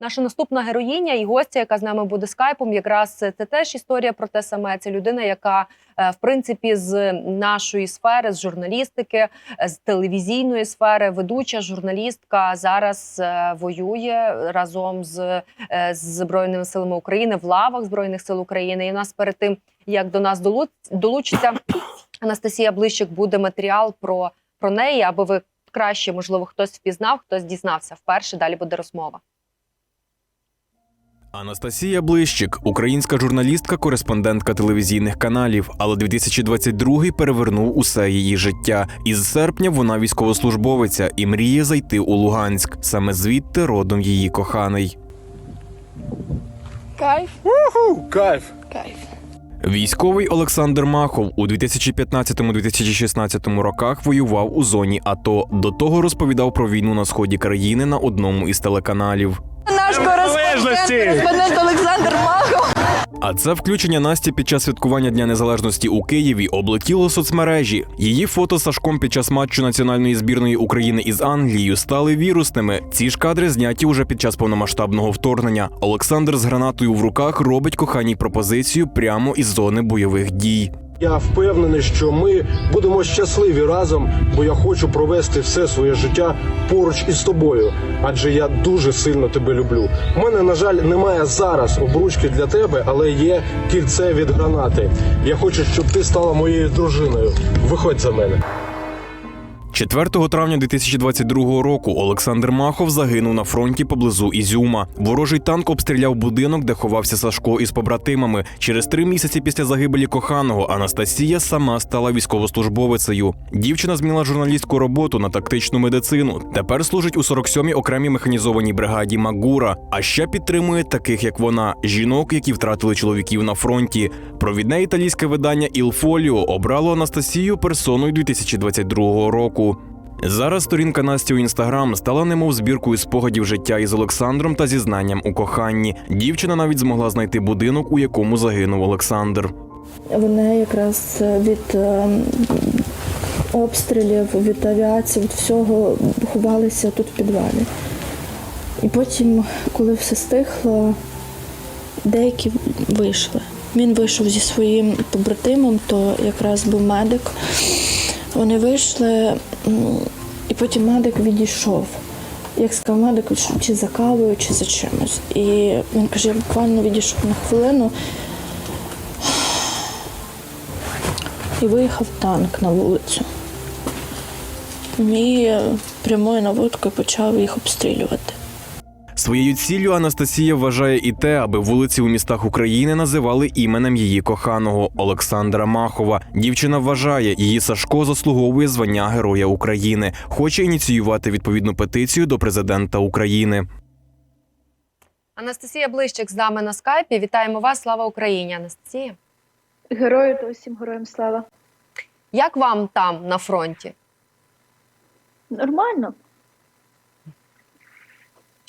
Наша наступна героїня і гостя, яка з нами буде скайпом, якраз це теж історія про те саме. Це людина, яка е, в принципі з нашої сфери, з журналістики, з телевізійної сфери, ведуча журналістка зараз е, воює разом з, е, з збройними силами України в лавах збройних сил України. І у нас перед тим як до нас долу- долучиться Анастасія Блищик, буде матеріал про, про неї, аби ви краще, можливо, хтось впізнав, хтось дізнався. Вперше далі буде розмова. Анастасія Блищик, українська журналістка, кореспондентка телевізійних каналів, але 2022 перевернув усе її життя. Із серпня вона військовослужбовиця і мріє зайти у Луганськ. Саме звідти родом її коханий. Кайф, Кайф. кайф. Військовий Олександр Махов у 2015-2016 роках воював у зоні АТО. До того розповідав про війну на сході країни на одному із телеканалів. Наш кореспондент, кореспондент Олександр Махов. А це включення Насті під час святкування Дня Незалежності у Києві облетіло соцмережі. Її фото з Сашком під час матчу національної збірної України із Англією стали вірусними. Ці ж кадри зняті уже під час повномасштабного вторгнення. Олександр з гранатою в руках робить коханій пропозицію прямо із зони бойових дій. Я впевнений, що ми будемо щасливі разом, бо я хочу провести все своє життя поруч із тобою, адже я дуже сильно тебе люблю. У мене, на жаль, немає зараз обручки для тебе, але є кільце від гранати. Я хочу, щоб ти стала моєю дружиною. Виходь за мене. 4 травня 2022 року Олександр Махов загинув на фронті поблизу Ізюма. Ворожий танк обстріляв будинок, де ховався Сашко із побратимами. Через три місяці після загибелі коханого Анастасія сама стала військовослужбовицею. Дівчина змінила журналістську роботу на тактичну медицину. Тепер служить у 47-й окремій механізованій бригаді Магура. А ще підтримує таких, як вона, жінок, які втратили чоловіків на фронті. Провідне італійське видання Ілфоліо обрало Анастасію персоною 2022 року. Зараз сторінка Насті у інстаграм стала немов збіркою спогадів життя із Олександром та зізнанням у коханні. Дівчина навіть змогла знайти будинок, у якому загинув Олександр. Вони якраз від е, обстрілів, від авіації, від всього ховалися тут в підвалі. І потім, коли все стихло, деякі вийшли. Він вийшов зі своїм побратимом, то якраз був медик. Вони вийшли, і потім медик відійшов. Як сказав медик, чи за кавою, чи за чимось. І він каже, я буквально відійшов на хвилину, і виїхав танк на вулицю. І прямою наводкою почав їх обстрілювати. Своєю ціллю Анастасія вважає і те, аби вулиці у містах України називали іменем її коханого Олександра Махова. Дівчина вважає, її Сашко заслуговує звання Героя України. Хоче ініціювати відповідну петицію до президента України. Анастасія Блищик з нами на скайпі. Вітаємо вас. Слава Україні, Анастасія. Герою та усім героям слава. Як вам там на фронті? Нормально.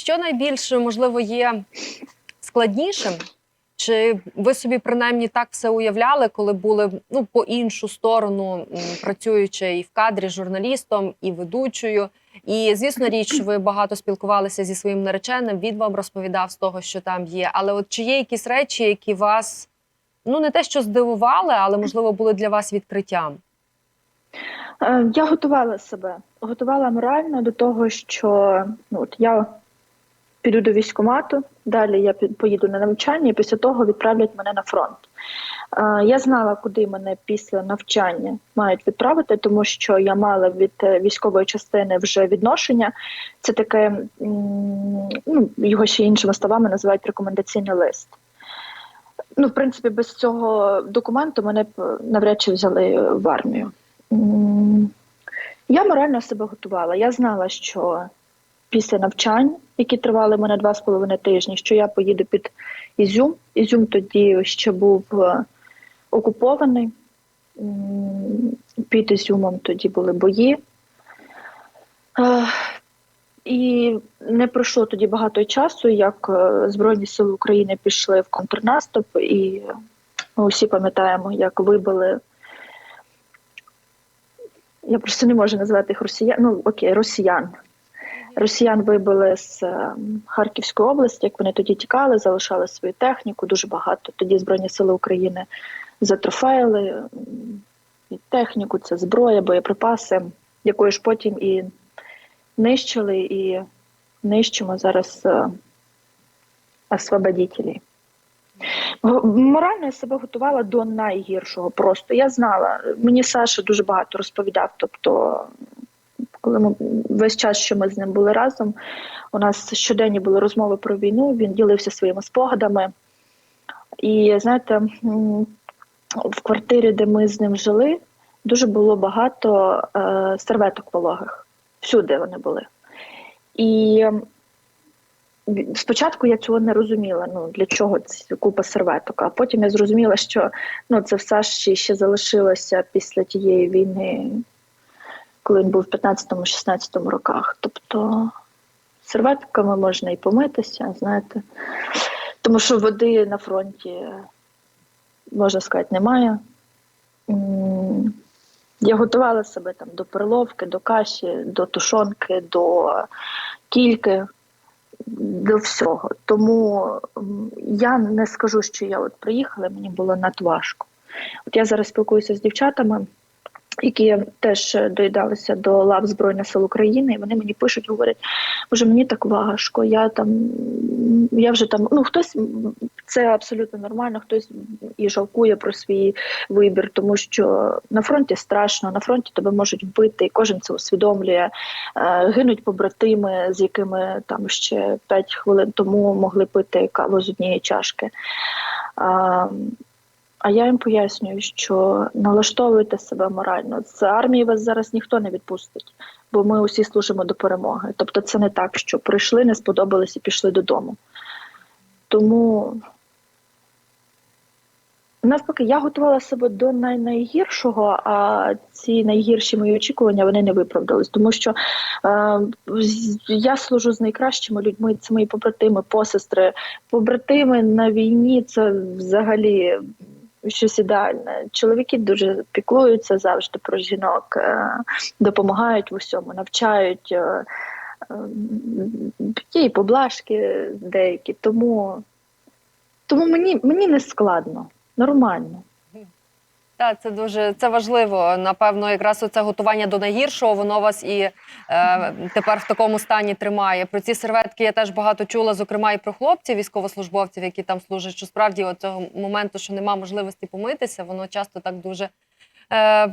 Що найбільше можливо є складнішим? Чи ви собі принаймні так все уявляли, коли були ну по іншу сторону, працюючи і в кадрі журналістом, і ведучою? І звісно, річ, ви багато спілкувалися зі своїм нареченим. Він вам розповідав з того, що там є. Але от чи є якісь речі, які вас ну не те, що здивували, але можливо були для вас відкриттям? Е, Я готувала себе, готувала морально до того, що ну, от я піду до військкомату, далі я поїду на навчання, і після того відправлять мене на фронт. Е, Я знала, куди мене після навчання мають відправити, тому що я мала від е, військової частини вже відношення. Це таке, ну, його ще іншими словами називають рекомендаційний лист. Ну, в принципі, без цього документу мене б навряд чи взяли в армію. Я морально себе готувала. Я знала, що після навчань, які тривали мене два з половиною тижні, що я поїду під Ізюм. Ізюм тоді ще був е, окупований. Під Ізюмом тоді були бої. Е, І не пройшло тоді багато часу, як е, Збройні Сили України пішли в контрнаступ, і ми усі пам'ятаємо, як вибили я просто не можу назвати їх росіян. Ну окей, росіян Росіян вибили з е, Харківської області, як вони тоді тікали, залишали свою техніку, дуже багато. Тоді Збройні Сили України затрофеїли і техніку, це зброя, боєприпаси, якою ж потім і нищили, і нищимо зараз е, освободителей. Г- Морально я себе готувала до найгіршого. Просто я знала. Мені Саша дуже багато розповідав. Тобто, коли ми весь час, що ми з ним були разом, у нас щоденні були розмови про війну. Він ділився своїми спогадами. І знаєте, в квартирі, де ми з ним жили, дуже було багато е, серветок вологих. Всюди вони були. І спочатку я цього не розуміла. Ну для чого ці купа серветок? А потім я зрозуміла, що ну це все ще, ще залишилося після тієї війни, коли він був в 15-16 роках. Тобто серветками можна і помитися, знаєте. Тому що води на фронті, можна сказати, немає. Я готувала себе там до перловки, до каші, до тушонки, до кільки, до всього. Тому я не скажу, що я от приїхала, мені було надважко. От я зараз спілкуюся з дівчатами, які теж доїдалися до лав Збройних сил України, і вони мені пишуть, говорять, боже, мені так важко, я там, я вже там, ну хтось це абсолютно нормально, хтось і жалкує про свій вибір, тому що на фронті страшно, на фронті тебе можуть вбити, і кожен це усвідомлює. Е, Гинуть побратими, з якими там ще 5 хвилин тому могли пити каву з однієї чашки. А, я їм пояснюю, що налаштовуйте себе морально. З армії вас зараз ніхто не відпустить, бо ми усі служимо до перемоги. Тобто, це не так, що прийшли, не сподобалось і пішли додому. Тому навпаки, я готувала себе до най- найгіршого, а ці найгірші мої очікування вони не виправдались, тому що е, я служу з найкращими людьми. Це мої побратими, посестри. Побратими на війні це взагалі щось ідеальне. Чоловіки дуже піклуються завжди про жінок, е, допомагають в усьому, навчають. Е, е, Є і поблажки деякі, тому, тому мені, мені не складно, нормально. Так, це дуже це важливо. Напевно, якраз оце готування до найгіршого, воно вас і е, тепер в такому стані тримає. Про ці серветки я теж багато чула, зокрема і про хлопців, військовослужбовців, які там служать. Що справді от цього моменту, що нема можливості помитися, воно часто так дуже е,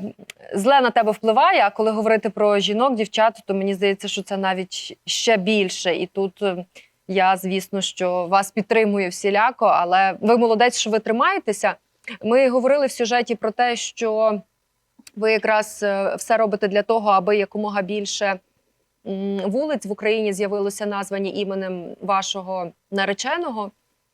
зле на тебе впливає. А коли говорити про жінок, дівчат, то мені здається, що це навіть ще більше. І тут е, я, звісно, що вас підтримую всіляко, але ви молодець, що ви тримаєтеся. Ми говорили в сюжеті про те, що ви якраз е, все робите для того, аби якомога більше вулиць в Україні з'явилося названі іменем вашого нареченого.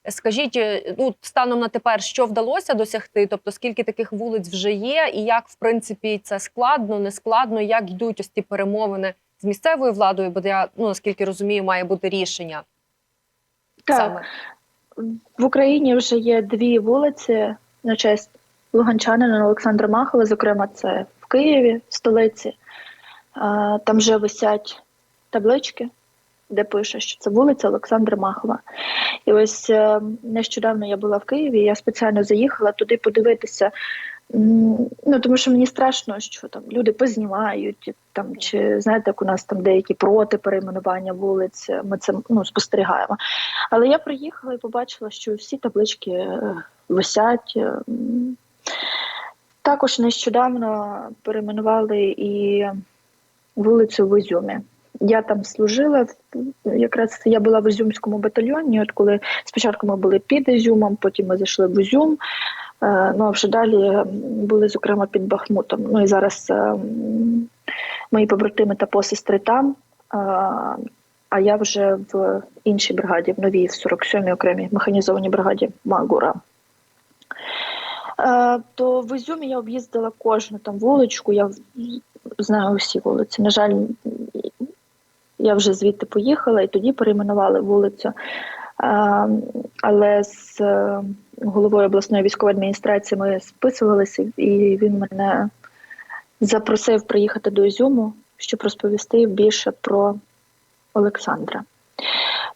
Скажіть, е, ну станом на тепер, що вдалося досягти? Тобто, скільки таких вулиць вже є, і як в принципі це складно, не складно, як йдуть ось ці перемовини з місцевою владою? Бо я ну наскільки розумію, має бути рішення Так, саме. в Україні вже є дві вулиці на честь луганчанина Олександра Махова. Зокрема, це в Києві, столиці. Там вже висять таблички, де пише, що це вулиця Олександра Махова. І ось е, нещодавно я була в Києві, я спеціально заїхала туди подивитися. Ну, тому що мені страшно, що там люди познімають, там чи знаєте, як у нас там деякі проти перейменування вулиць. Ми це ну, спостерігаємо. Але я приїхала і побачила, що всі таблички е, висять. е. Також нещодавно перейменували і вулицю в Ізюмі. Я там служила, якраз я була в Ізюмському батальйоні. От коли спочатку ми були під Ізюмом, потім ми зайшли в Ізюм. Е, Ну а вже далі були, зокрема, під Бахмутом. Ну і зараз е, мої побратими та посестри там. е, А я вже в іншій бригаді, в новій, в 47-й окремій механізованій бригаді Магура. То в Ізюмі я об'їздила кожну там вуличку, я знаю усі вулиці. На жаль, я вже звідти поїхала і тоді перейменували вулицю. Але з головою обласної військової адміністрації ми списувалися, і він мене запросив приїхати до Ізюму, щоб розповісти більше про Олександра.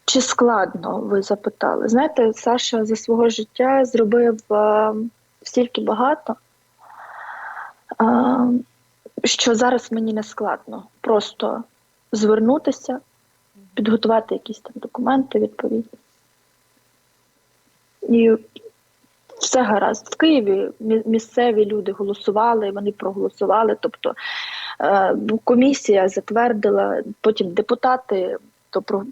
Чи складно, ви запитали? Знаєте, Саша за свого життя зробив е, стільки багато, е, що зараз мені не складно просто звернутися, підготувати якісь там документи відповідні. І все гаразд. В Києві місцеві люди голосували, вони проголосували. Тобто е, комісія затвердила, потім депутати то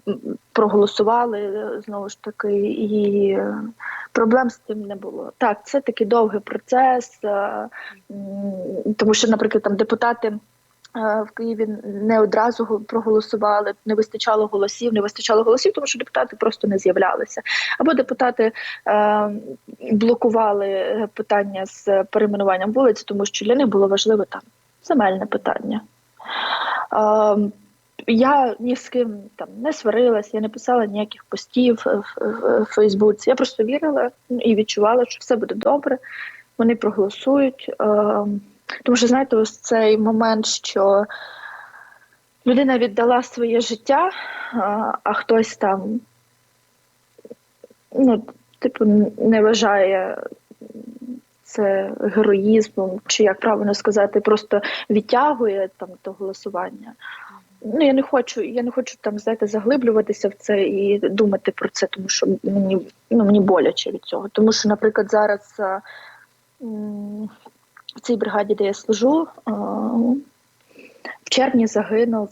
проголосували е, знову ж таки, і е, проблем з цим не було. Так, це такий довгий процес, тому що, наприклад, там депутати. Е, В Києві не одразу проголосували, не вистачало голосів, не вистачало голосів, тому що депутати просто не з'являлися. Або депутати е, блокували питання з перейменуванням вулиць, тому що для них було важливо там земельне питання. Е, я ні з ким там не сварилася, я не писала ніяких постів в Фейсбуці. Я просто вірила ну, і відчувала, що все буде добре. Вони проголосують. Е, тому що, знаєте, ось цей момент, що людина віддала своє життя, а, хтось там ну, типу, не вважає це героїзмом, чи як правильно сказати, просто відтягує там до голосування. Ну, я не хочу, я не хочу там, знаєте, заглиблюватися в це і думати про це, тому що мені, ну, мені боляче від цього. Тому що, наприклад, зараз в цій бригаді, де я служу, в червні загинув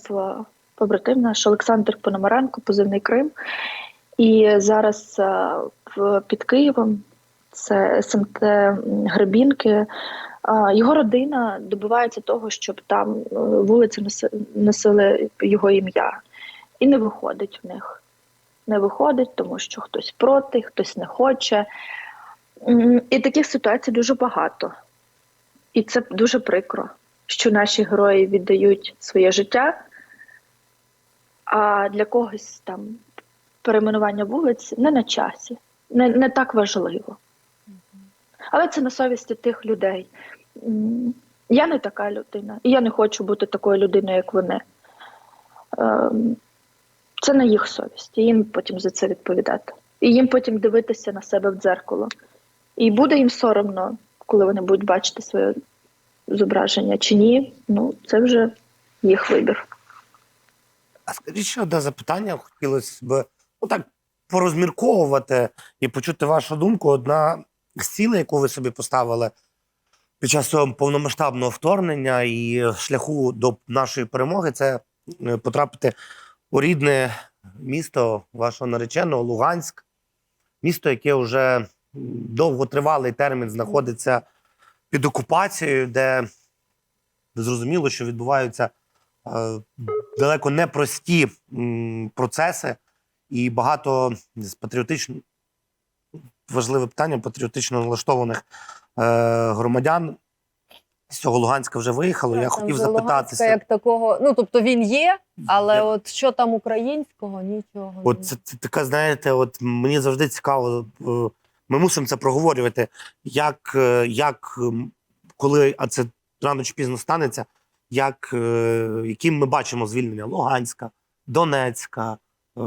побратим наш Олександр Пономаренко, позивний Крим. І зараз під Києвом це СМТ Гребінки. Його родина добивається того, щоб там е, вулиці носили його ім'я. І не виходить в них. Не виходить, тому що хтось проти, хтось не хоче. І таких ситуацій дуже багато. І це дуже прикро, що наші герої віддають своє життя, а для когось там перейменування вулиць не на часі, не, не так важливо. Але це на совісті тих людей. Я не така людина, і я не хочу бути такою людиною, як вони. Ем, Це на їх совість, їм потім за це відповідати. І їм потім дивитися на себе в дзеркало. І буде їм соромно, коли вони будуть бачити своє зображення чи ні. Ну, це вже їх вибір. А скажіть ще одне запитання. Хотілося б ну, так порозмірковувати і почути вашу думку. Одна з цілей, яку ви собі поставили під час цього повномасштабного вторгнення і шляху до нашої перемоги, це е, потрапити у рідне місто вашого нареченого Луганськ, місто, яке вже довготривалий термін знаходиться під окупацією, де зрозуміло, що відбуваються е, далеко непрості процеси, і багато з патріотично важливе питання патріотично налаштованих е, громадян з цього Луганська вже виїхало. Я хотів запитатися. як такого. Ну тобто він є, але Я- от що там українського, нічого. От це, це така, знаєте, от мені завжди цікаво. Ми мусимо це проговорювати. Як, е, як коли, а це рано чи пізно станеться, як, е, яким ми бачимо звільнення Луганська, Донецька, е,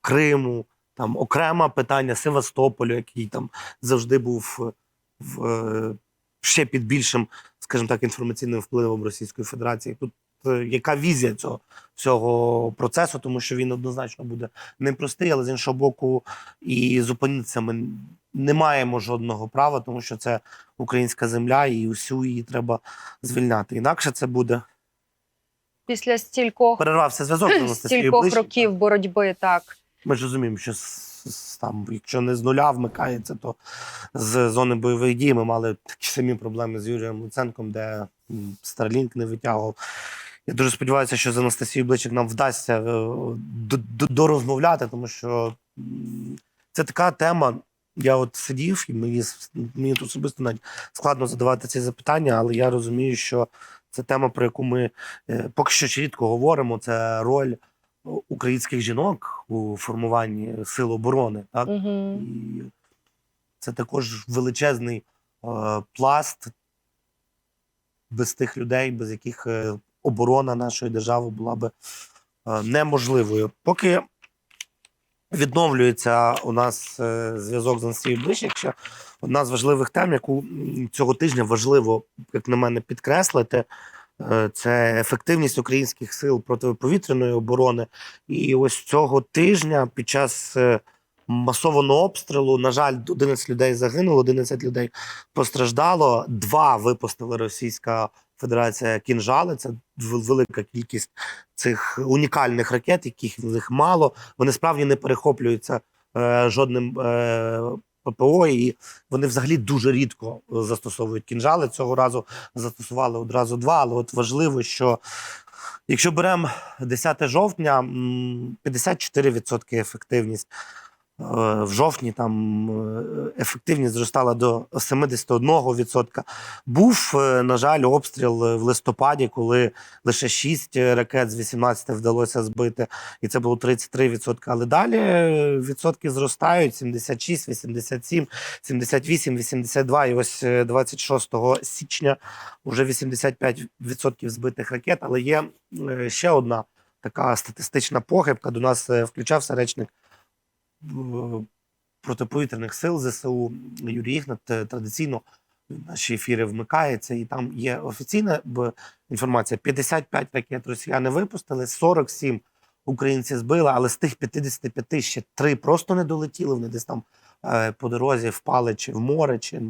Криму, там окреме питання Севастополю, який там завжди був в, ще під більшим, скажімо так, інформаційним впливом Російської Федерації. Тут яка візія цього всього процесу, тому що він однозначно буде непростий, але з іншого боку, і зупинитися ми не маємо жодного права, тому що це українська земля, і усю її треба звільняти. Інакше це буде. Після стількох, Перервався зв'язок стількох років боротьби, так. Ми ж розуміємо, що там, якщо не з нуля вмикається, то з зони бойових дій ми мали такі самі проблеми з Юрієм Луценком, де Starlink не витягував. Я дуже сподіваюся, що з Анастасією Бличик нам вдасться е, до- до- дорозмовляти, тому що це така тема. Я от сидів, і мені, мені тут особисто навіть складно задавати ці запитання, але я розумію, що це тема, про яку ми е, поки що рідко говоримо. Це роль українських жінок у формуванні сил оборони. Так? Угу. І це також величезний е, пласт без тих людей, без яких е, оборона нашої держави була би е, неможливою. Поки відновлюється у нас е, зв'язок з Анастасією Блищик, ще одна з важливих тем, яку цього тижня важливо, як на мене, підкреслити. е, Це ефективність українських сил протиповітряної оборони. І ось цього тижня під час масованого обстрілу, на жаль, 11 людей загинуло, 11 людей постраждало. Два випустила Російська Федерація кінжали. Це велика кількість цих унікальних ракет, яких в них мало. Вони справді не перехоплюються е, жодним е, ППО, і вони взагалі дуже рідко застосовують кінжали. Цього разу застосували одразу два. Але от важливо, що якщо беремо 10 жовтня, м, 54% ефективність. Е, В жовтні там е, ефективність зростала до 71%. Був, е, на жаль, обстріл в листопаді, коли лише 6 ракет з 18 вдалося збити, і це було 33%. Але далі відсотки зростають: 76, 87, 78, 82. І ось е, 26 січня вже 85% збитих ракет. Але є ще одна така статистична похибка. До нас включався речник протиповітряних сил ЗСУ Юрій Ігнат е, традиційно наші ефіри вмикається, і там є офіційна інформація: 55 ракет росіяни випустили, 47 українці збили, але з тих 55 ще три просто не долетіли. Вони десь там е, по дорозі впали чи в море, чи е,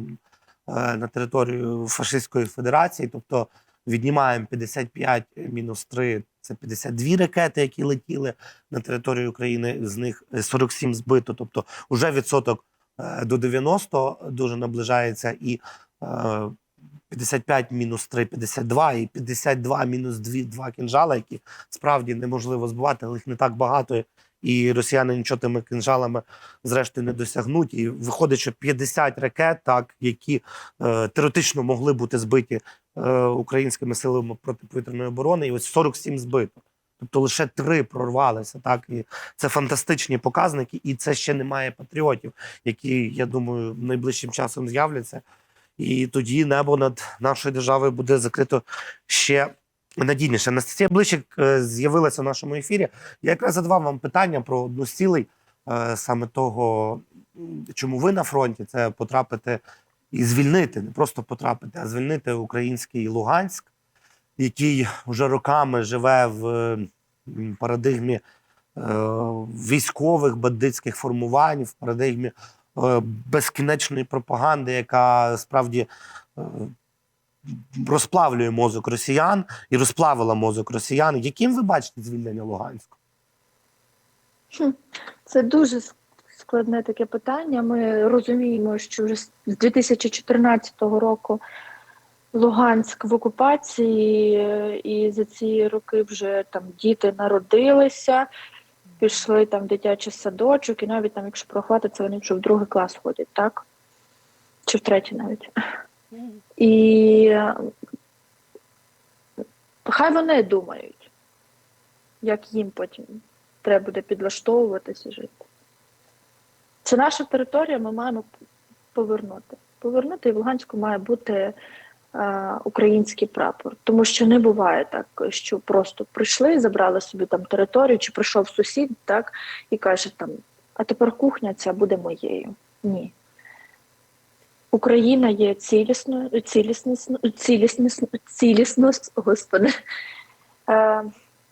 на територію Фашистської Федерації. Тобто віднімаємо 55 мінус 3 це 52 ракети, які летіли на територію України. З них 47 збито. Тобто, вже відсоток е, до 90 дуже наближається, і е, 55 мінус 3 – 52, і 52 мінус 2 – 2 кінжала, які справді неможливо збивати, але їх не так багато. І росіяни нічого тими кінжалами зрештою не досягнуть. І виходить, що 50 ракет, так які е, теоретично могли бути збиті е, українськими силами протиповітряної оборони, і ось 47 збито. Тобто лише три прорвалися. Так і це фантастичні показники, і це ще немає патріотів, які я думаю найближчим часом з'являться. І тоді небо над нашою державою буде закрито ще надійніше. Анастасія Блищик е, з'явилася в нашому ефірі. Я якраз задавав вам питання про одну з цілей е, саме того, чому ви на фронті це потрапити і звільнити, не просто потрапити, а звільнити український Луганськ, який вже роками живе в парадигмі е, військових бандитських формувань, в парадигмі е, безкінечної пропаганди, яка справді е, розплавлює мозок росіян і розплавила мозок росіян. Яким ви бачите звільнення Луганську? Це дуже складне таке питання. Ми розуміємо, що вже з 2014 року Луганськ в окупації, е, і за ці роки вже там діти народилися, пішли там дитячий садочок, і навіть там, якщо прохватиться, вони вже в другий клас ходять, так? Чи в третій навіть. І е, хай вони думають, як їм потім треба буде підлаштовуватися жити. Це наша територія, ми маємо повернути. Повернути і в Луганську має бути е, український прапор. Тому що не буває так, що просто прийшли, забрали собі там територію, чи прийшов сусід, так, і каже там, а тепер кухня ця буде моєю. Ні. Україна є цілісною, ціліснісно, цілісно, цілісно, господи. Е,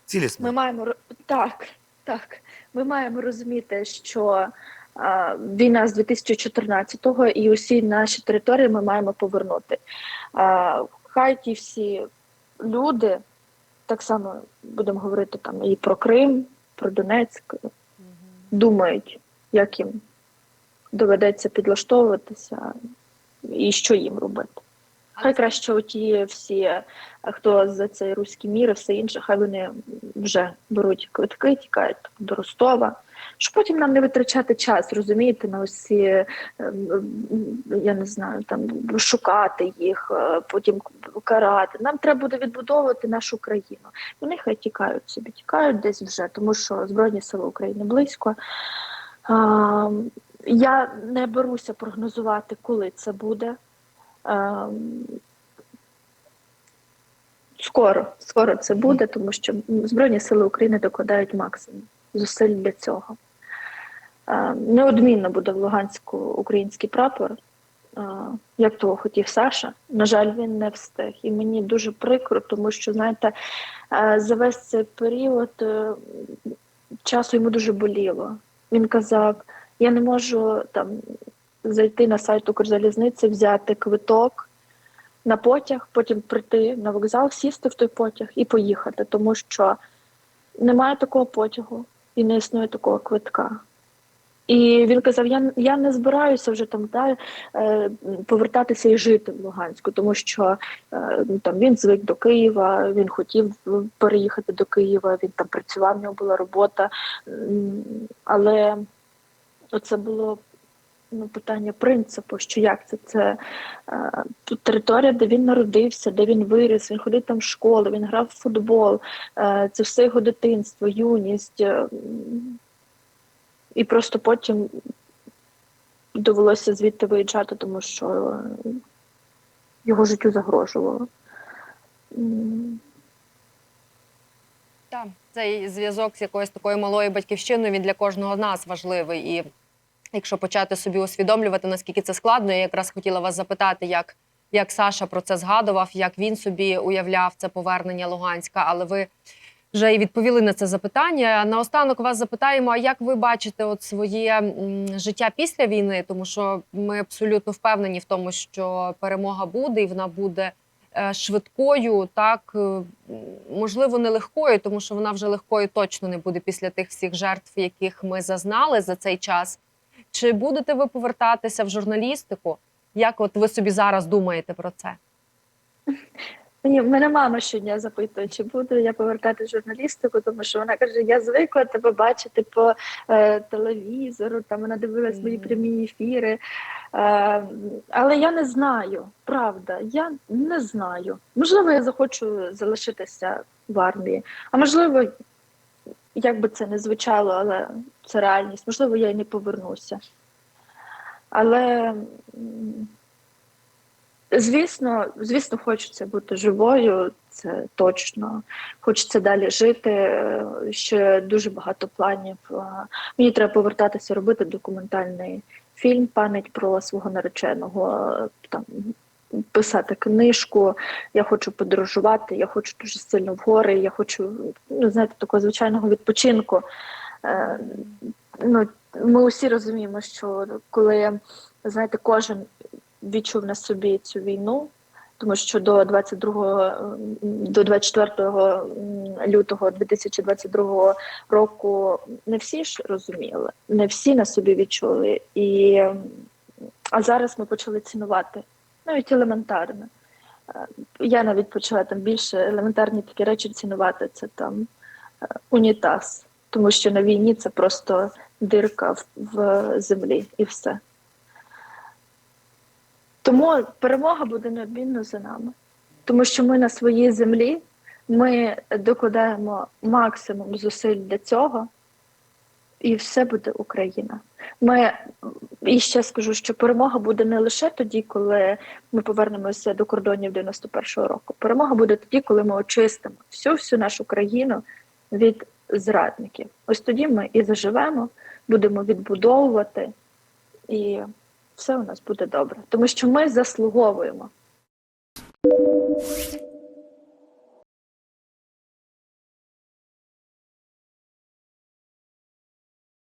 Цілісно. ми маємо так, так. Ми маємо розуміти, що війна з 2014-го і усі наші території ми маємо повернути. Хай ті всі люди, так само будемо говорити там і про Крим, про Донецьк, думають, як їм доведеться підлаштовуватися і що їм робити. Хай краще оті всі, хто за цей руський мір і все інше, хай вони вже беруть квитки, тікають до Ростова, щоб потім нам не витрачати час, розумієте, на усі, е, я не знаю, там шукати їх, е, потім карати. Нам треба буде відбудовувати нашу країну. Вони хай тікають собі, тікають десь вже, тому що Збройні Сили України близько. Я не беруся прогнозувати, коли це буде. Скоро, скоро це буде, тому що Збройні Сили України докладають максимум зусиль для цього. Е, Неодмінно буде в Луганську український прапор, е, як того хотів Саша. На жаль, він не встиг. І мені дуже прикро, тому що, знаєте, е, за весь цей період часу йому дуже боліло. Він казав: я не можу там зайти на сайт Укрзалізниці, взяти квиток на потяг, потім прийти на вокзал, сісти в той потяг і поїхати, тому що немає такого потягу і не існує такого квитка. І він казав: я, я не збираюся вже там да, е, повертатися і жити в Луганську, тому що е, ну, там він звик до Києва, він хотів переїхати до Києва, він там працював, в нього була робота. Але це було ну, питання принципу, що як це? Це е, територія, де він народився, де він виріс, він ходив там в школу, він грав в футбол, е, це все його дитинство, юність. е, І просто потім довелося звідти виїжджати, тому що його життю загрожувало. Так, цей зв'язок з якоюсь такою малою батьківщиною він для кожного з нас важливий. І якщо почати собі усвідомлювати, наскільки це складно, я якраз хотіла вас запитати, як, як Саша про це згадував, як він собі уявляв це повернення Луганська, але ви вже і відповіли на це запитання. Наостанок вас запитаємо: а як ви бачите от своє життя після війни? Тому що ми абсолютно впевнені в тому, що перемога буде, і вона буде е, швидкою, так е, можливо, не легкою, тому що вона вже легкою точно не буде після тих всіх жертв, яких ми зазнали за цей час. Чи будете ви повертатися в журналістику? Як от ви собі зараз думаєте про це? Мені мене мама щодня запитує, чи буду я повертати журналістику, тому що вона каже: я звикла тебе бачити по е, телевізору, там вона дивилась мої прямі ефіри. Е, але я не знаю, правда, я не знаю. Можливо, я захочу залишитися в армії, а можливо, як би це не звучало, але це реальність. Можливо, я й не повернуся. Але Звісно, звісно, хочеться бути живою, це точно. Хочеться далі жити. е, Ще дуже багато планів. Е, Мені треба повертатися робити документальний фільм, пам'ять про свого нареченого, е, там писати книжку. Я хочу подорожувати, я хочу дуже сильно в гори, я хочу, ну, знаєте, такого звичайного відпочинку. Е, Ну, ми усі розуміємо, що коли знаєте, кожен відчув на собі цю війну, тому що до 22 м, до 24 лютого 2022 року не всі ж розуміли, не всі на собі відчули. І, а зараз ми почали цінувати навіть елементарно. Е, Я навіть почала там більше елементарні такі речі цінувати. Це там е, унітаз, тому що на війні це просто дирка в, в землі і все. Тому перемога буде неодмінно за нами, тому що ми на своїй землі ми докладаємо максимум зусиль для цього, і все буде Україна. Ми і ще скажу, що перемога буде не лише тоді, коли ми повернемося до кордонів 91-го року. Перемога буде тоді, коли ми очистимо всю всю нашу країну від зрадників. Ось тоді ми і заживемо, будемо відбудовувати і все у нас буде добре, тому що ми заслуговуємо.